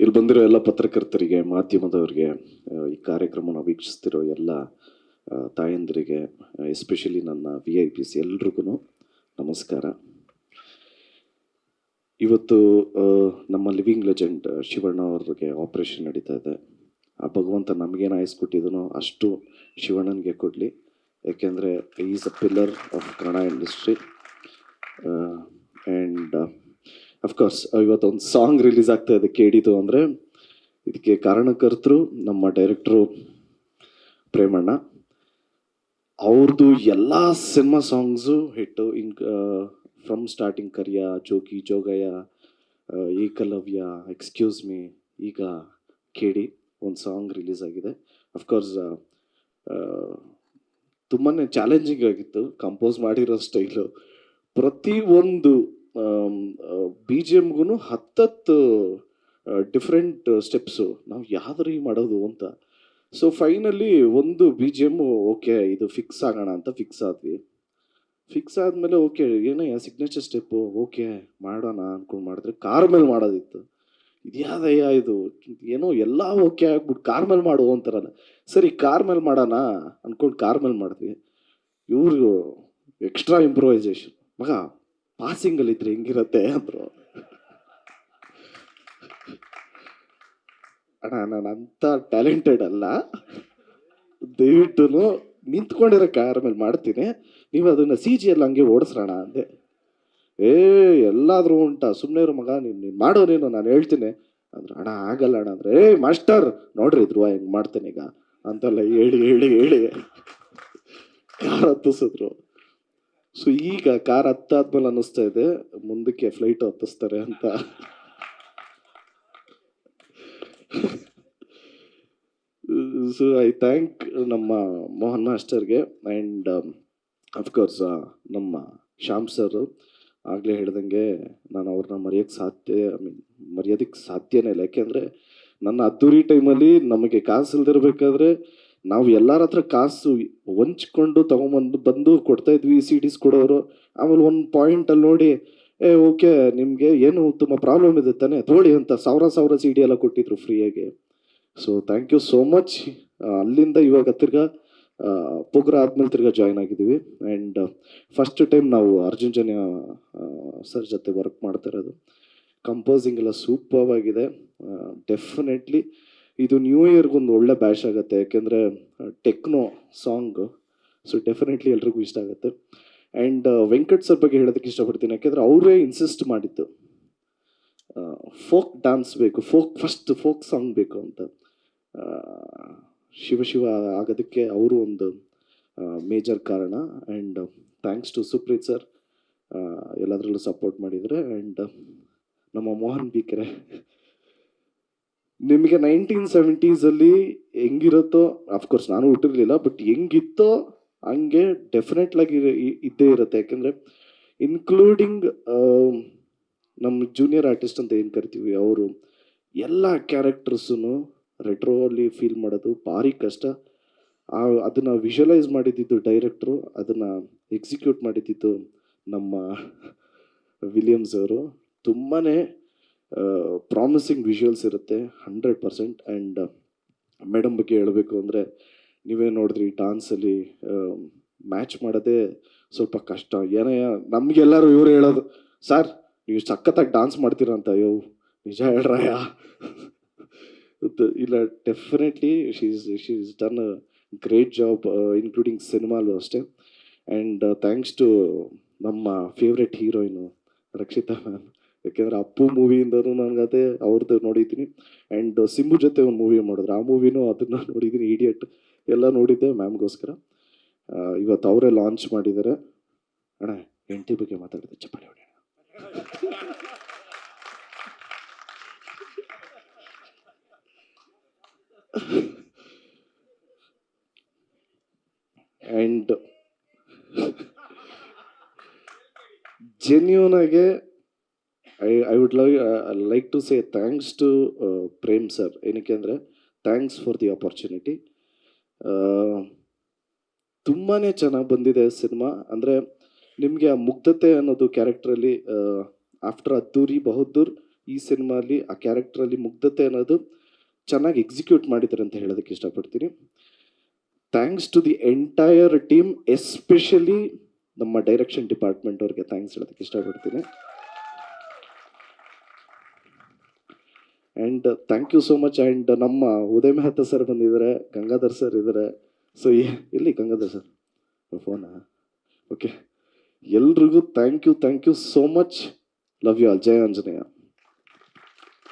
ಇಲ್ಲಿ ಬಂದಿರೋ ಎಲ್ಲ ಪತ್ರಕರ್ತರಿಗೆ, ಮಾಧ್ಯಮದವರಿಗೆ ಈ ಕಾರ್ಯಕ್ರಮನ ವೀಕ್ಷಿಸ್ತಿರೋ ಎಲ್ಲ ತಾಯಂದಿರಿಗೆ ಎಸ್ಪೆಷಲಿ ನನ್ನ ವಿ ಐ ಪಿ ಸಿ ಎಲ್ರಿಗೂ ನಮಸ್ಕಾರ. ಇವತ್ತು ನಮ್ಮ ಲಿವಿಂಗ್ ಲೆಜೆಂಡ್ ಶಿವಣ್ಣ ಅವ್ರಿಗೆ ಆಪರೇಷನ್ ನಡೀತಾ ಇದೆ. ಆ ಭಗವಂತ ನಮಗೇನು ಆಯಿಸ್ಕೊಟ್ಟಿದನೋ ಅಷ್ಟು ಶಿವಣ್ಣನಿಗೆ ಕೊಡಲಿ. ಯಾಕೆಂದರೆ is a pillar of Kannada industry and of course ಇವತ್ತೊಂದು ಸಾಂಗ್ ರಿಲೀಸ್ ಆಗ್ತಾ ಇದೆ ಕೇಳಿತು ಅಂದರೆ ಇದಕ್ಕೆ ಕಾರಣಕರ್ತರು ನಮ್ಮ ಡೈರೆಕ್ಟ್ರು ಪ್ರೇಮಣ್ಣ. ಅವ್ರದ್ದು ಎಲ್ಲ cinema songs hit in from starting Kariya Jogi Jogayya Ekalavya excuse me ಈಗ ಕೇಳಿ ಒಂದು ಸಾಂಗ್ ರಿಲೀಸ್ ಆಗಿದೆ. ಅಫ್ಕೋರ್ಸ್ ತುಂಬಾ ಚಾಲೆಂಜಿಂಗ್ ಆಗಿತ್ತು. ಕಂಪೋಸ್ ಮಾಡಿರೋ ಸ್ಟೈಲು ಪ್ರತಿ ಒಂದು ಬಿ ಜಿ ಎಮ್ಗೂ ಹತ್ತತ್ತು ಡಿಫ್ರೆಂಟ್ ಸ್ಟೆಪ್ಸು ನಾವು ಯಾವ್ದ್ರಿ ಮಾಡೋದು ಅಂತ. ಸೊ ಫೈನಲಿ ಒಂದು ಬಿ ಜಿ ಎಮ್ಮು ಓಕೆ ಇದು ಫಿಕ್ಸ್ ಆಗೋಣ ಅಂತ ಫಿಕ್ಸ್ ಆದ್ವಿ. ಫಿಕ್ಸ್ ಆದಮೇಲೆ ಓಕೆ ಏನಯ್ಯ ಸಿಗ್ನೇಚರ್ ಸ್ಟೆಪ್ಪು ಓಕೆ ಮಾಡೋಣ ಅಂದ್ಕೊಂಡು ಮಾಡಿದ್ರೆ ಕಾರ್ ಮೇಲೆ ಮಾಡೋದಿತ್ತು. ಇದ್ಯಾದಯ್ಯ ಇದು? ಏನೋ ಎಲ್ಲ ಓಕೆ ಆಗ್ಬಿಟ್ಟು ಕಾರ್ ಮೇಲೆ ಮಾಡು ಅಂತಾರಲ್ಲ. ಸರಿ ಕಾರ್ ಮೇಲೆ ಮಾಡೋಣ ಅಂದ್ಕೊಂಡು ಕಾರ್ ಮೇಲೆ ಮಾಡಿದ್ವಿ. ಇವ್ರಿಗೂ ಎಕ್ಸ್ಟ್ರಾ ಇಂಪ್ರೂವೈಸೇಷನ್ ಮಗ ಪಾಸಿಂಗಲ್ಲಿ ಇದ್ರೆ ಹೆಂಗಿರತ್ತೆ ಅಂದ್ರು. ಅಣ್ಣ, ನಾನು ಅಂತ ಟ್ಯಾಲೆಂಟೆಡ್ ಅಲ್ಲ. ದಯವಿಟ್ಟು ನಿಂತ್ಕೊಂಡಿರೋ ಕಾರ್ ಮೇಲೆ ಮಾಡ್ತೀನಿ. ನೀವು ಅದನ್ನ ಸಿ ಜಿ ಅಲ್ಲಿ ಹಂಗೆ ಓಡಿಸ್ರೋಣ ಅಂದೆ. ಏ, ಎಲ್ಲಾದರೂ ಉಂಟಾ. ಸುಮ್ಮನೆ ಇರೋ ಮಗ, ನೀನು ನೀನು ಮಾಡೋ ನೀನು, ನಾನು ಹೇಳ್ತೀನಿ. ಅಂದ್ರೆ, ಅಣ್ಣ, ಆಗಲ್ಲ ಅಣ್ಣ ಅಂದ್ರೆ, ಏ, ಮಾಸ್ಟರ್, ನೋಡ್ರಿ ಧ್ರುವ ಹೆಂಗ್ ಮಾಡ್ತೇನೆ ಈಗ. ಅಂತೆಲ್ಲ ಹೇಳಿ ಹೇಳಿ ಹೇಳಿ. ಕಾರ್ ಹತ್ತಿಸಿದ್ರು. ಸೊ ಈಗ ಕಾರ್ ಹತ್ತಾದ್ಮೇಲೆ ಅನ್ನಿಸ್ತಾ ಇದೆ. ಮುಂದಕ್ಕೆ ಫ್ಲೈಟ್ ಹತ್ತಿಸ್ತಾರೆ ಅಂತ. ಸೊ ಐ ಥ್ಯಾಂಕ್ ನಮ್ಮ ಮೋಹನ್ ಮಾಸ್ಟರ್ಗೆ ಆ್ಯಂಡ್ ಅಫ್ಕೋರ್ಸ್ ನಮ್ಮ ಶ್ಯಾಮ್ ಸರ್ ಆಗಲೇ ಹೇಳ್ದಂಗೆ ನಾನು ಅವ್ರನ್ನ ಮರೆಯೋಕ್ಕೆ ಸಾಧ್ಯ ಐ ಮೀನ್ ಮರೆಯೋದಕ್ಕೆ ಸಾಧ್ಯನೇ ಇಲ್ಲ. ಯಾಕೆಂದರೆ ನನ್ನ ಅದ್ದೂರಿ ಟೈಮಲ್ಲಿ ನಮಗೆ ಕಾಸು ಇಲ್ದಿರ್ಬೇಕಾದ್ರೆ ನಾವು ಎಲ್ಲರ ಹತ್ರ ಕಾಸು ಹೊಂಚ್ಕೊಂಡು ತಗೊಂಬಂದು ಬಂದು ಕೊಡ್ತಾ ಇದ್ವಿ ಸಿ ಡಿಸ್ ಕೊಡೋರು. ಆಮೇಲೆ ಒಂದು ಪಾಯಿಂಟಲ್ಲಿ ನೋಡಿ, ಏ ಓಕೆ ನಿಮಗೆ ಏನು ತುಂಬ ಪ್ರಾಬ್ಲಮ್ ಇದೆ ತಾನೆ ತೋಳಿ ಅಂತ ಸಾವಿರ ಸಾವಿರ ಸಿ ಡಿ ಎಲ್ಲ ಕೊಟ್ಟಿದ್ರು ಫ್ರೀಯಾಗಿ so thank you so much ಅಲ್ಲಿಂದ ಇವಾಗ ತಿರ್ಗಾ ಪೋಗ್ರ ಆದ್ಮೇಲೆ ತಿರ್ಗಾ ಜಾಯ್ನ್ ಆಗಿದ್ದೀವಿ. ಆ್ಯಂಡ್ ಫಸ್ಟ್ ಟೈಮ್ ನಾವು ಅರ್ಜುನ್ ಜನ್ಯ ಸರ್ ಜೊತೆ ವರ್ಕ್ ಮಾಡ್ತಾ ಇರೋದು. ಕಂಪೋಸಿಂಗ್ ಎಲ್ಲ ಸೂಪರ್ ಆಗಿದೆ. ಡೆಫಿನೆಟ್ಲಿ ಇದು ನ್ಯೂ ಇಯರ್ಗೆ ಒಂದು ಒಳ್ಳೆ ಬ್ಯಾಶ್ ಆಗುತ್ತೆ. ಯಾಕೆಂದರೆ ಟೆಕ್ನೋ ಸಾಂಗ್ ಸೊ ಡೆಫಿನೆಟ್ಲಿ ಎಲ್ರಿಗೂ ಇಷ್ಟ ಆಗುತ್ತೆ. ಆ್ಯಂಡ್ ವೆಂಕಟ್ ಸರ್ ಬಗ್ಗೆ ಹೇಳೋದಕ್ಕೆ ಇಷ್ಟಪಡ್ತೀನಿ. ಯಾಕೆಂದರೆ ಅವರೇ ಇನ್ಸಿಸ್ಟ್ ಮಾಡಿದ್ದು. ಫೋಕ್ ಡ್ಯಾನ್ಸ್ ಬೇಕು ಫೋಕ್ ಫಸ್ಟ್ ಫೋಕ್ ಸಾಂಗ್ ಬೇಕು ಅಂತ. ಶಿವ ಶಿವ ಆಗೋದಕ್ಕೆ ಅವರು ಒಂದು ಮೇಜರ್ ಕಾರಣ. And thanks to Supreeth sir ಎಲ್ಲದರಲ್ಲೂ ಸಪೋರ್ಟ್ ಮಾಡಿದರೆ ಆ್ಯಂಡ್ ನಮ್ಮ ಮೋಹನ್ ಬಿಕೆರೆ ನಿಮಗೆ ನೈನ್ಟೀನ್ ಸೆವೆಂಟೀಸಲ್ಲಿ ಹೆಂಗಿರುತ್ತೋ ಅಫ್ಕೋರ್ಸ್ ನಾನು ಹುಟ್ಟಿರಲಿಲ್ಲ ಬಟ್ ಹೆಂಗಿತ್ತೋ ಹಂಗೆ ಡೆಫಿನೆಟ್ಲಾಗಿ ಇದ್ದೇ ಇರುತ್ತೆ. ಯಾಕೆಂದರೆ ಇನ್ಕ್ಲೂಡಿಂಗ್ ನಮ್ಮ ಜೂನಿಯರ್ ಆರ್ಟಿಸ್ಟ್ ಅಂತ ಏನು ಕರಿತೀವಿ, ಅವರು ಎಲ್ಲ ಕ್ಯಾರೆಕ್ಟರ್ಸೂ ರೆಟ್ರೋ ಅಲ್ಲಿ ಫೀಲ್ ಮಾಡೋದು ಭಾರಿ ಕಷ್ಟ. ಆ, ಅದನ್ನು ವಿಜುವಲೈಸ್ ಮಾಡಿದ್ದಿದ್ದು ಡೈರೆಕ್ಟ್ರು ಅದನ್ನು ಎಕ್ಸಿಕ್ಯೂಟ್ ಮಾಡಿದ್ದಿದ್ದು ನಮ್ಮ ವಿಲಿಯಮ್ಸ್ ಅವರು. ತುಂಬಾ ಪ್ರಾಮಿಸಿಂಗ್ ವಿಷುವಲ್ಸ್ ಇರುತ್ತೆ ಹಂಡ್ರೆಡ್ ಪರ್ಸೆಂಟ್ ಆ್ಯಂಡ್ ಮೇಡಮ್ ಬಗ್ಗೆ ಹೇಳಬೇಕು ಅಂದರೆ, ನೀವೇ ನೋಡಿದ್ರಿ ಡಾನ್ಸಲ್ಲಿ ಮ್ಯಾಚ್ ಮಾಡೋದೇ ಸ್ವಲ್ಪ ಕಷ್ಟ. ಏನೇ, ನಮಗೆಲ್ಲರೂ ಇವರು ಹೇಳೋದು, ಸರ್, ನೀವು ಸಖತ್ತಾಗಿ ಡಾನ್ಸ್ ಮಾಡ್ತೀರಾ ಅಂತ. ಅಯ್ಯೋ, ನಿಜ ಹೇಳ್ರಯ್ಯ ಇಲ್ಲ definitely she's she's done great job including ಸಿನಿಮಾಲು ಅಷ್ಟೇ. ಆ್ಯಂಡ್ ಥ್ಯಾಂಕ್ಸ್ ಟು ನಮ್ಮ ಫೇವ್ರೆಟ್ ಹೀರೋಯಿನು ರಕ್ಷಿತಾ ಮ್ಯಾಮ್ ಯಾಕೆಂದರೆ ಅಪ್ಪು ಮೂವಿಯಿಂದನೂ ಅದೇ ಅವ್ರದ್ದು ನೋಡಿದ್ದೀನಿ. ಆ್ಯಂಡ್ ಸಿಂಬು ಜೊತೆ ಒಂದು ಮೂವಿ ಮಾಡಿದ್ರು. ಆ ಮೂವಿನೂ ಅದನ್ನು ನೋಡಿದ್ದೀನಿ ಇಡಿಯಟ್ ಎಲ್ಲ ನೋಡಿದ್ದೆ ಮ್ಯಾಮ್ಗೋಸ್ಕರ ಇವತ್ತು ಅವರೇ ಲಾಂಚ್ ಮಾಡಿದ್ದಾರೆ. ಅಣ್ಣ ಎಂಟಿ ಬಗ್ಗೆ ಮಾತಾಡಿದೆ ಚಪ್ಪಾಳೆ ಹೊಡೆಯೋಣ. And ಜೆನ್ಯೂನಾಗೆ I I would love like to say thanks to Prem sir ಏನಕ್ಕೆ ಅಂದರೆ ಥ್ಯಾಂಕ್ಸ್ ಫಾರ್ ದಿ ಆಪರ್ಚುನಿಟಿ ತುಂಬಾ ಚೆನ್ನಾಗಿ ಬಂದಿದೆ ಸಿನಿಮಾ. ಅಂದರೆ, ನಿಮಗೆ ಆ ಮುಗ್ಧತೆ ಅನ್ನೋದು ಕ್ಯಾರೆಕ್ಟ್ರಲ್ಲಿ ಆಫ್ಟರ್ ಅದ್ದೂರಿ ಬಹದ್ದೂರ್ ಈ ಸಿನಿಮಾಲಿ ಆ ಕ್ಯಾರೆಕ್ಟ್ರಲ್ಲಿ ಮುಗ್ಧತೆ ಅನ್ನೋದು ಚೆನ್ನಾಗಿ ಎಕ್ಸಿಕ್ಯೂಟ್ ಮಾಡಿದ್ದಾರೆ ಅಂತ ಹೇಳೋದಕ್ಕೆ ಇಷ್ಟಪಡ್ತೀನಿ. Thanks to the entire team especially ನಮ್ಮ ಡೈರೆಕ್ಷನ್ ಡಿಪಾರ್ಟ್ಮೆಂಟ್ ಅವ್ರಿಗೆ ಥ್ಯಾಂಕ್ಸ್ ಹೇಳೋದಕ್ಕೆ ಇಷ್ಟಪಡ್ತೀನಿ. And thank you so much and ನಮ್ಮ ಉದಯ ಮೆಹ್ತಾ ಸರ್ ಬಂದಿದ್ದಾರೆ, ಗಂಗಾಧರ್ ಸರ್ ಇದ್ದಾರೆ. ಸೊ ಎಲ್ಲಿ ಗಂಗಾಧರ್ ಸರ್ ಫೋನಾ ಓಕೆ ಎಲ್ರಿಗೂ thank you thank you so much love you all Jaya Anjaneya.